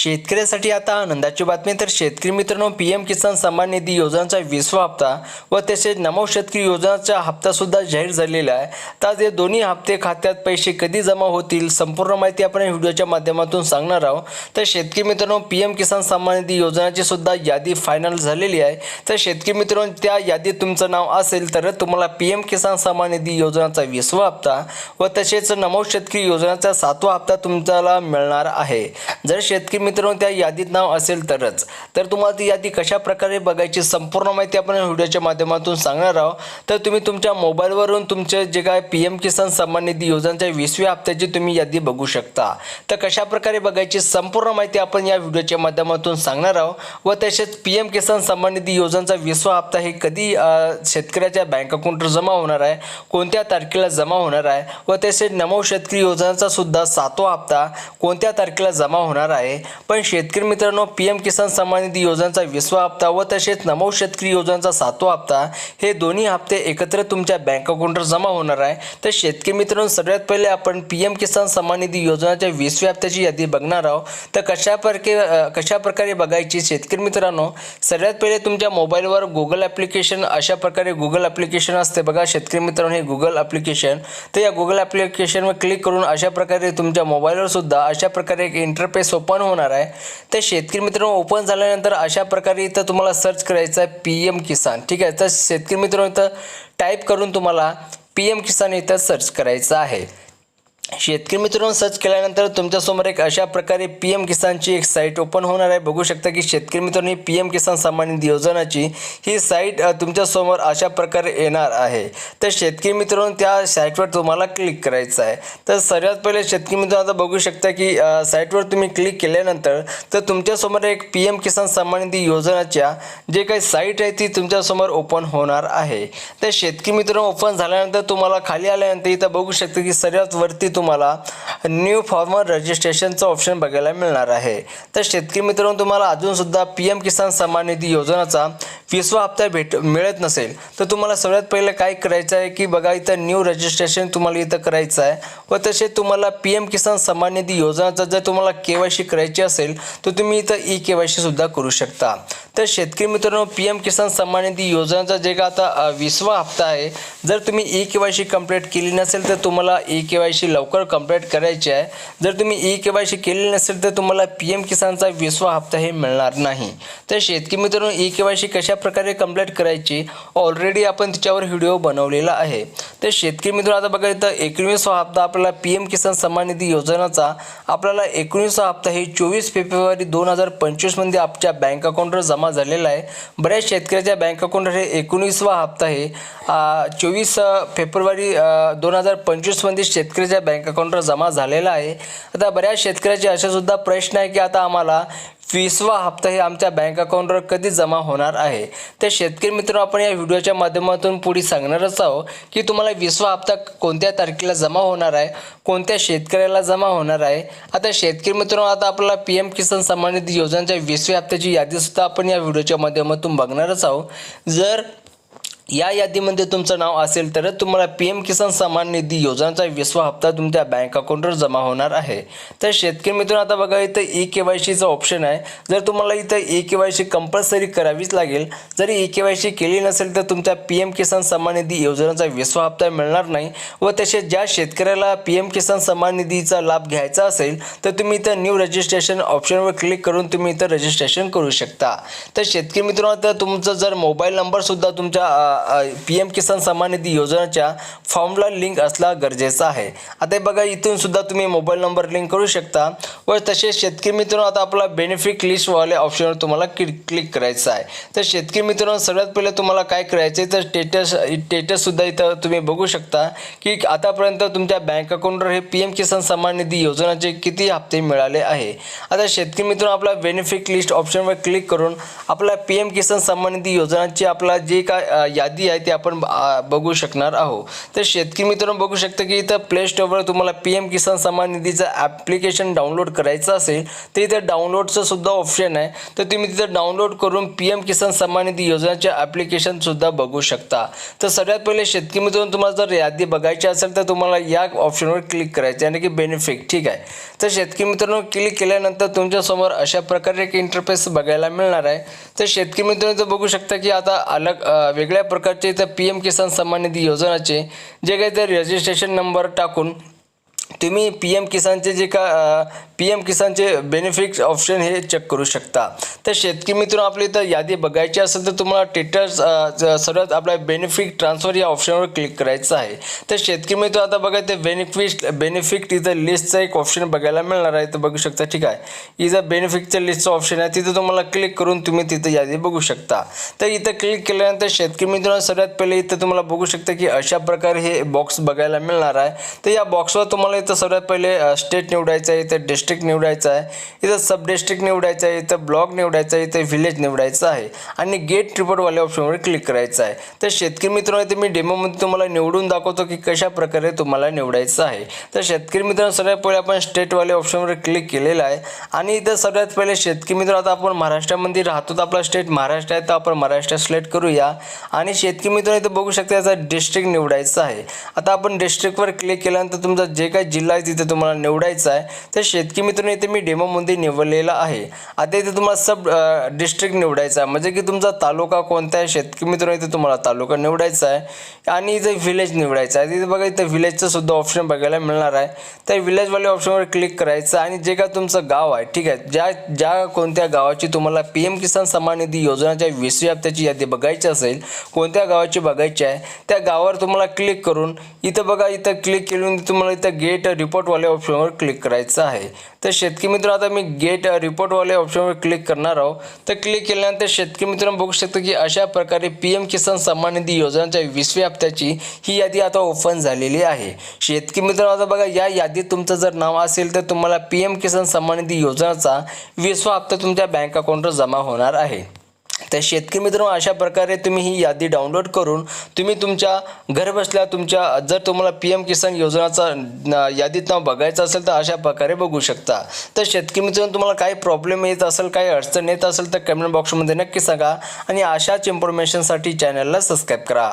शेतकऱ्यासाठी आता आनंदाची बातमी. तर शेतकरी मित्रांनो पी एम किसान सन्मान निधी योजनेचा वीसवा हप्ता व तसेच नमो शेतकरी योजनाचा हप्ता सुद्धा जाहीर झालेला आहे. तर हे दोन्ही हप्ते खात्यात पैसे कधी जमा होतील संपूर्ण माहिती आपण व्हिडिओच्या माध्यमातून सांगणार आहोत. तर शेतकरी मित्रांनो पी एम किसान सन्मान निधी योजनाची सुद्धा यादी फायनल झालेली आहे. तर शेतकरी मित्रांनो त्या यादीत तुमचं नाव असेल तर तुम्हाला पी एम किसान सन्मान निधी योजनाचा वीसवा हप्ता व तसेच नमो शेतकरी योजनेचा सातवा हप्ता तुमच्याला मिळणार आहे. जर शेतकरी मित्रांनो त्या यादीत नाव असेल तरच. तर तुम्हाला ती यादी कशा प्रकारे बघायची संपूर्ण माहिती आपण व्हिडिओच्या माध्यमातून सांगणार आहोत. तर तुम्ही तुमच्या मोबाईलवरून तुमचे जे काय पी एम किसान सन्मान निधी योजनेच्या वीसव्या हप्त्याची तुम्ही यादी बघू शकता. तर कशा प्रकारे बघायची संपूर्ण माहिती आपण या व्हिडिओच्या माध्यमातून सांगणार आहोत व तसेच पी एम किसान सन्मान निधी योजनेचा वीसवा हप्ता हे कधी शेतकऱ्याच्या बँक अकाउंटवर जमा होणार आहे? कोणत्या तारखेला जमा होणार आहे? व तसेच नमो शेतकरी योजनेचा सुद्धा सातवा हप्ता कोणत्या तारखेला जमा होणार होणार आहे. पण शेतकरी मित्रांनो पी एम किसान सन्मान निधी योजनेचा विसवा हप्ता व तसेच नमो शेतकरी योजनेचा सातवा हप्ता हे दोन्ही हप्ते एकत्र तुमच्या बँक अकाउंटवर जमा होणार आहे. तर शेतकरी मित्रांनो सगळ्यात पहिले आपण पी एम किसान सन्मान निधी योजनेच्या वीसव्या हप्त्याची यादी बघणार आहोत. तर कशा प्रकारे कशा प्रकारे बघायची शेतकरी मित्रांनो? सगळ्यात पहिले तुमच्या मोबाईलवर गुगल ॲप्लिकेशन अशा प्रकारे गुगल ॲप्लिकेशन असते बघा. शेतकरी मित्रांनो हे गुगल ॲप्लिकेशन तर या गुगल ॲप्लिकेशनवर क्लिक करून अशा प्रकारे तुमच्या मोबाईलवर सुद्धा अशा प्रकारे एक इंटरफेस ओपन होणार आहे. तर शेतकरी मित्रांनो ओपन झाल्यानंतर अशा प्रकारे इथं तुम्हाला सर्च करायचं आहे पी एम किसान ठीक आहे? तर शेतकरी मित्रांनो इथं टाईप करून तुम्हाला पी एम किसान इथं सर्च करायचं आहे. शेतकरी मित्रांनो सर्च केल्यानंतर तुमच्यासमोर एक अशा प्रकारे पी एम किसानची एक साईट ओपन होणार आहे. बघू शकता की शेतकरी मित्रांनो पी एम किसान सन्मान निधी योजनाची ही साईट तुमच्यासमोर अशा प्रकारे येणार आहे. तर शेतकरी मित्रांनो त्या साईटवर तुम्हाला क्लिक करायचं आहे. तर सर्वात पहिले शेतकरी मित्रांनो आता बघू शकता की साईटवर तुम्ही क्लिक केल्यानंतर तर तुमच्यासमोर एक पी एम किसान सन्मान निधी योजनाच्या जे काही साईट आहे ती तुमच्यासमोर ओपन होणार आहे. तर शेतकरी मित्रांनो ओपन झाल्यानंतर तुम्हाला खाली आल्यानंतर इथं बघू शकता की सर्वात वरती तुम्हाला न्यू फॉर्मर रजिस्ट्रेशनचं ऑप्शन बघायला मिळणार आहे. तर शेतकरी मित्रांनो तुम्हाला अजूनसुद्धा पी एम किसान सन्मान निधी योजनाचा वीसवा हप्ता भेट मिळत नसेल तर तुम्हाला सगळ्यात पहिलं काय करायचं आहे की बघा इथं न्यू रजिस्ट्रेशन तुम्हाला इथं करायचं आहे. व तसे तुम्हाला पी एम किसान सन्मान निधी योजनाचा जर तुम्हाला के वाय सी करायची असेल तर तुम्ही इथं ई के वाय सी सुद्धा करू शकता. तर शेतकरी मित्रांनो पी एम किसान सन्मान निधी योजनेचा जे का आता विसवा वीसवा हप्ता आहे जर तुम्ही E K Y C complete केली नसेल तर तुम्हाला ई के वाय सी लवकर कंप्लीट करायची आहे. जर तुम्ही ई के वाय सी केलेली नसेल तर तुम्हाला पी एम किसानचा वीसवा हप्ता हे मिळणार नाही. तर शेतकरी मित्रांनो ई के वाय सी कशाप्रकारे कंप्लीट करायची ऑलरेडी आपण तिच्यावर व्हिडिओ बनवलेला आहे. तर शेतकरी मित्रांनो आता बघा इथं एकोणीसवा हप्ता आपल्याला पी एम किसान सन्मान निधी योजनेचा आपल्याला एकोणीसवा हप्ता हे चोवीस फेब्रुवारी दोन हजार पंचवीसमध्ये आपल्या बँक अकाउंटवर जमा जमा झालेला आहे. बऱ्याच शेतकऱ्याच्या बँक अकाउंटवर हे एकोणीसवा हप्ता हे चोवीस फेब्रुवारी दोन हजार पंचवीसमध्ये शेतकऱ्याच्या बँक अकाउंटवर जमा झालेला आहे. आता बऱ्याच शेतकऱ्याचे असेसुद्धा प्रश्न आहे की आता आम्हाला वीसवा हप्ता हे आमच्या बँक अकाउंटवर कधी जमा होणार आहे? तर शेतकरी मित्र आपण या व्हिडिओच्या माध्यमातून पुढे सांगणारच आहोत की तुम्हाला वीसवा हप्ता कोणत्या तारखेला जमा होणार आहे? कोणत्या शेतकऱ्याला जमा होणार आहे? आता शेतकरी मित्रांनो आता आपल्याला पी एम किसान सन्मान निधी योजनेच्या वीसव्या हप्त्याची यादीसुद्धा आपण या व्हिडिओच्या माध्यमातून बघणारच आहोत. जर या यादीमध्ये तुमचं नाव असेल तरच तुम्हाला पी एम किसान सन्मान निधी योजनेचा विसवा हप्ता तुमच्या बँक अकाउंटवर जमा होणार आहे. तर शेतकरी मित्रांनो आता बघा इथं ई के वाय सीचं ऑप्शन आहे. जर तुम्हाला इथं E K Y C compulsory करावीच लागेल. जरी ई के वाय सी केली नसेल तर तुमच्या पी एम किसान सन्मान निधी योजनेचा विसवा हप्ता मिळणार नाही व तसेच ज्या शेतकऱ्याला पी एम किसान सन्मान निधीचा लाभ घ्यायचा असेल तर तुम्ही इथं न्यू रजिस्ट्रेशन ऑप्शनवर क्लिक करून तुम्ही इथं रजिस्ट्रेशन करू शकता. तर शेतकरी मित्रांनो आता तुमचं जर मोबाईल नंबरसुद्धा तुमच्या पी एम किसान सन्मान निधी योजनेच्या फॉर्मला लिंक असला गरजेचा आहे. आता हे बघा इथून सुद्धा तुम्ही मोबाईल नंबर लिंक करू शकता. व तसेच शेतकरी मित्रांनो आता आपला बेनिफिट लिस्टवाले ऑप्शनवर तुम्हाला क्लिक क्लिक करायचं आहे. तर शेतकरी मित्रांनो सगळ्यात पहिले तुम्हाला काय करायचं आहे तर स्टेटस स्टेटससुद्धा इथं तुम्ही बघू शकता की आतापर्यंत तुमच्या बँक अकाउंटवर हे पी एम किसान सन्मान निधी योजनाचे किती हप्ते मिळाले आहे. आता शेतकरी मित्रांनो आपला बेनिफिट लिस्ट ऑप्शनवर क्लिक करून आपला पी एम किसान सन्मान निधी योजनाची आपला जे काय यादी यादी आहे ती आपण बघू शकणार आहोत. तर शेतकरी मित्रांनो बघू शकता की इथं प्ले स्टोअरवर तुम्हाला पी एम किसान सन्मान निधीचं ॲप्लिकेशन डाउनलोड करायचं असेल तर इथं डाउनलोडचं सुद्धा ऑप्शन आहे. तर तुम्ही तिथं डाउनलोड करून पी एम किसान सन्मान निधी योजनेचे ॲप्लिकेशन सुद्धा बघू शकता. तर सगळ्यात पहिले शेतकरी मित्रांनो तुम्हाला जर यादी बघायची असेल तर तुम्हाला या ऑप्शनवर क्लिक करायचं आणि की बेनिफिट ठीक आहे. तर शेतकरी मित्रांनो क्लिक केल्यानंतर तुमच्यासमोर अशा प्रकारे एक इंटरफेस बघायला मिळणार आहे. तर शेतकरी मित्रांनो बघू शकता की आता अलग वेगळ्या प्रकार प्रकारचे इथं पी एम किसान सन्मान निधी योजनाचे जे काही ते रजिस्ट्रेशन नंबर टाकून तुम्ही पी एम किसानचे जे का पी एम किसानचे बेनिफिट ऑप्शन हे चेक करू शकता. तर शेतकरी मित्रांनो आपली इथं यादी बघायची असेल तर तुम्हाला टेटस सर्वात आपल्या बेनिफिट ट्रान्सफर या ऑप्शनवर क्लिक करायचं आहे. तर शेतकरी मित्र आता बघा ते बेनिफिट बेनिफिट इथं लिस्टचा एक ऑप्शन बघायला मिळणार आहे. तर बघू शकता ठीक आहे. इथं बेनिफिटचं लिस्टचं ऑप्शन आहे. तिथं तुम्हाला क्लिक करून तुम्ही तिथं यादी बघू शकता. तर इथं क्लिक केल्यानंतर शेतकरी मित्रांनो सर्वात पहिले इथं तुम्हाला बघू शकता की अशा प्रकारे हे बॉक्स बघायला मिळणार आहे. तर या बॉक्सवर तुम्हाला इथं सर्वात पहिले स्टेट निवडायचं आहे. इथं डिस्ट्रिक्ट निवडायचं आहे इथं सब डिस्ट्रिक्ट निवडायचं आहे इथं ब्लॉक निवडायचं आहे इथं व्हिलेज निवडायचं आहे आणि गेट रिपोर्टवाल्या ऑप्शनवर क्लिक करायचं आहे. तर शेतकरी मित्रांनो इथे मी डेमोमध्ये तुम्हाला निवडून दाखवतो की कशा प्रकारे तुम्हाला निवडायचं आहे. तर शेतकरी मित्रांनो सगळ्यात पहिले आपण स्टेटवाल्या ऑप्शनवर क्लिक केलेलं आहे आणि इथं सगळ्यात पहिले शेतकरी मित्र आता आपण महाराष्ट्रामध्ये राहतो तर आपला स्टेट महाराष्ट्र आहे तर आपण महाराष्ट्र सिलेक्ट करूया. आणि शेतकरी मित्रांनो इथं बघू शकता याचा डिस्ट्रिक्ट निवडायचं आहे. आता आपण डिस्ट्रिक्टवर क्लिक केल्यानंतर तुमचा जे काही जिल्हा आहे तिथे तुम्हाला निवडायचा आहे. तर शेतकरी की मित्रांनो इथे मी डेमोमध्ये निवडलेला आहे. आता इथे तुम्हाला सब डिस्ट्रिक्ट निवडायचा आहे. म्हणजे की तुमचा तालुका कोणता आहे? शेतकी मित्रांनो इथे तुम्हाला तालुका निवडायचा आहे. आणि इथे व्हिलेज निवडायचं आहे. तिथे बघा इथं व्हिलेजचं सुद्धा ऑप्शन बघायला मिळणार आहे. त्या व्हिलेजवाल्या ऑप्शनवर क्लिक करायचं आणि जे काय तुमचं गाव आहे ठीक आहे. ज्या ज्या कोणत्या गावाची तुम्हाला पी एम किसान सन्मान निधी योजनाच्या वीसवी हप्त्याची यादी बघायची असेल कोणत्या गावाची बघायची आहे त्या गावावर तुम्हाला क्लिक करून इथं बघा इथं क्लिक केलं तुम्हाला इथं गेट रिपोर्टवाल्या ऑप्शनवर क्लिक करायचं आहे. तर शेतकरी मित्र आता मी गेट रिपोर्टवाले ऑप्शनवर क्लिक करणार आहोत तर क्लिक केल्यानंतर शेतकरी मित्रांनो बघू शकतो की अशा प्रकारे पी एम किसान सन्मान निधी योजनेच्या वीसव्या हप्त्याची ही यादी आता ओपन झालेली आहे. शेतकरी मित्रांनो आता बघा या यादीत तुमचं जर नाव असेल तर तुम्हाला पी एम किसान सन्मान निधी योजनेचा वीसवा हप्ता तुमच्या बँक अकाउंटवर जमा होणार आहे. तर शेतकरी मित्रांनो अशा प्रकारे तुम्ही ही यादी डाउनलोड करून तुम्ही तुमच्या घरबसल्या तुमच्या जर तुम्हाला पी एम किसान योजनाचा यादीत नाव बघायचं असेल तर अशा प्रकारे बघू शकता. तर शेतकरी मित्रांनो तुम्हाला काही प्रॉब्लेम येत असेल काही अडचण येत असेल तर कमेंट बॉक्समध्ये नक्की सांगा आणि अशाच इन्फॉर्मेशनसाठी चॅनलला सबस्क्राईब करा.